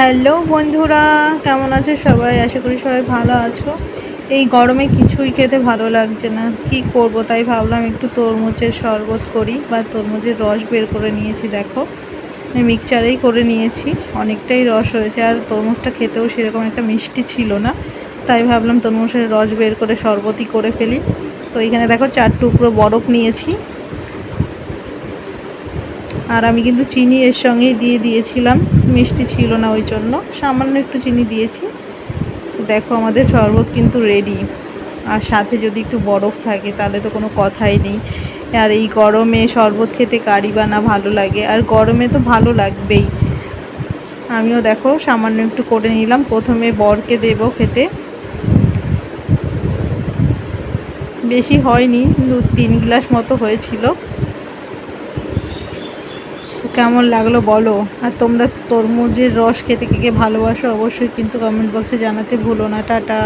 Hello বন্ধুরা, কেমন আছো সবাই? আশা করি সবাই ভালো আছো। এই গরমে কিছুই খেতে ভালো লাগছে না। কি করব তাই ভাবলাম একটু তরমুজের শরবত করি বা তরমুজের রস বের করে নিয়েছি, দেখো। মিক্সচারেই করে নিয়েছি, অনেকটাই রস হয়েছে। আর তরমুজটা খেতেও সেরকম একটা মিষ্টি ছিল না। তাই ভাবলাম তরমুজের রস বের করে শরবতই করে ফেলি। তো এখানে দেখো চার টুকরো বরফ নিয়েছি। আর আমি কিন্তু চিনি এর সঙ্গেই দিয়ে দিয়েছিলাম, মিষ্টি ছিল না ওই জন্য। সামান্য একটু চিনি দিয়েছি। দেখো আমাদের শরবত কিন্তু রেডি আর সাথে যদি একটু বরফ থাকে তাহলে তো কোনো কথাই নেই। আর এই গরমে শরবত খেতে কারি বা না ভালো লাগে? আর গরমে তো ভালো লাগবেই। আমিও দেখো সামান্য একটু করে নিলাম। প্রথমে বরকে দেব খেতে। বেশি হয়নি দু তিন গ্লাস মতো হয়েছিল। কেমন লাগল বলো? আর তোমরা তরমুজের রস খেতে কে কে ভালোবাসো অবশ্যই কিন্তু কমেন্ট বক্সে জানাতে ভুলো না। টাটা।